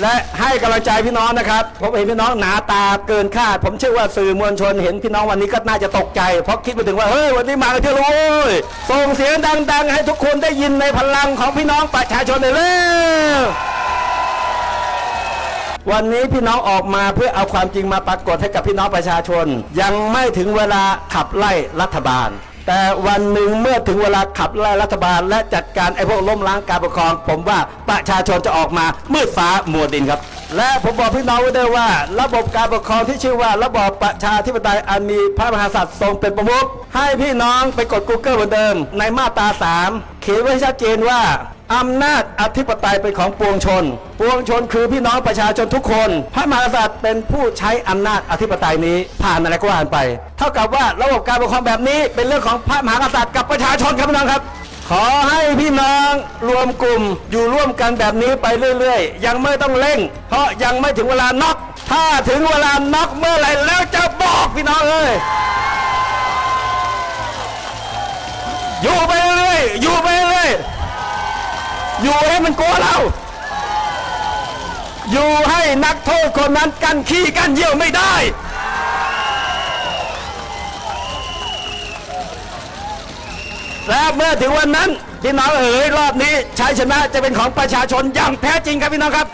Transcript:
และให้กำลังใจพี่น้องนะครับผมเห็นพี่น้องหนาตาเกินคาด ผมเชื่อว่าสื่อมวลชนเห็นพี่น้องวันนี้ก็น่าจะตกใจ เพราะคิดไปถึงว่าเฮ้ยวันนี้มากันเที่ยวแล้วโว้ยส่งเสียงดัง ๆ ให้ทุกคนได้ยินในพลังของพี่น้องประชาชนเลยเร็ววันนี้พี่น้องออกมาเพื่อเอาความจริงมาปรากฏให้กับพี่น้องประชาชน ยังไม่ถึงเวลาขับไล่รัฐบาล แต่วันหนึ่งเมื่อถึงเวลาขับไล่รัฐบาล และจัดการไอ้พวกล้มล้างการปกครอง ผมว่าประชาชนจะออกมามืดฟ้ามัวดินครับ และผมบอกพี่น้องไว้ด้วยว่า ระบบการปกครองที่ชื่อว่าระบอบประชาธิปไตยอันมีพระมหากษัตริย์ทรงเป็นประมุขให้พี่น้องไปกด Google เหมือนเดิม ในมาตรา3เขียนไว้ชัดเจนว่า อำนาจอธิปไตยเป็นของปวงชน ปวงชนคือพี่น้องประชาชนทุกคน พระมหากษัตริย์เป็นผู้ใช้อำนาจอธิปไตยนี้ผ่านอะไรก็ว่านไป เท่ากับว่าระบบการปกครองแบบนี้เป็นเรื่องของพระมหากษัตริย์กับประชาชนครับพี่น้องครับ ขอให้พี่น้องรวมกลุ่มอยู่ร่วมกันแบบนี้ไปเรื่อยๆ ยังไม่ต้องเร่ง เพราะยังไม่ถึงเวลาน็อกถ้าถึงเวลาน็อกเมื่อไหร่แล้วจะบอกพี่น้องเอ้ยอยู่ไปเรื่อยๆอยู่ไป อยู่ให้มันกลัวเรา อยู่ให้นักโทษคนนั้นกันขี้กันเยี่ยวไม่ได้ และเมื่อถึงวันนั้นพี่น้องเอ๋ยรอบนี้ชัยชนะจะเป็นของประชาชนอย่างแท้จริงครับพี่น้องครับ